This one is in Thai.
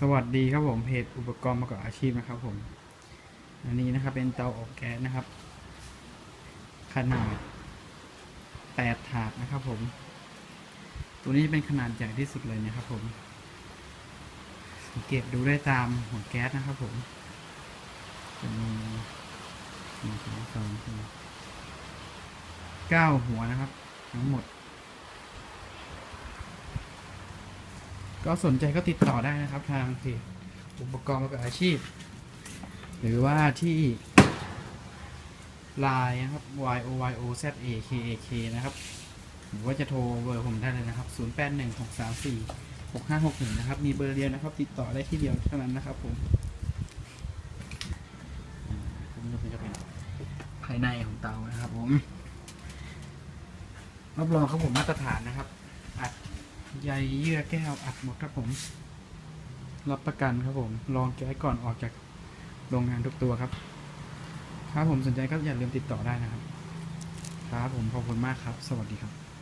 สวัสดีครับผมเพจอุปกรณ์ประกอบอาชีพนะครับผม อันนี้นะครับเป็นเตาอบแก๊สนะครับ ขนาดแปดถาดนะครับผม ตัวนี้เป็นขนาดใหญ่ที่สุดเลยนะครับผม สังเกตดูได้ตามหัวแก๊สนะครับผมจะมีหนึ่งสองสามสี่เก้าหัวนะครับ ทั้งหมด ก็สนใจก็ติดต่อได้นะครับทางเพจอุปกรณ์ประกอบอาชีพ หรือว่าที่ Line นะครับ y o y o z a k a k นะครับหรือว่าจะโทรเบอร์ผมได้เลยนะครับ 0 8 1 6 3 4 6 5 6 1 นะครับ มีเบอร์เดียวนะครับ ติดต่อได้ที่เดียวเท่านั้นนะครับผมอ่าผมจะเป็นจะเป็นภายในของเตานะครับผม รับรองครับผมมาตรฐานนะครับ ใยเยื่อแก้วอัดหมดครับผม รับประกันครับผม ลองแก้ก่อนออกจากโรงงานทุกตัวครับ ถ้าผมสนใจก็อย่าลืมติดต่อได้นะครับ ครับผมขอบคุณมากครับ สวัสดีครับ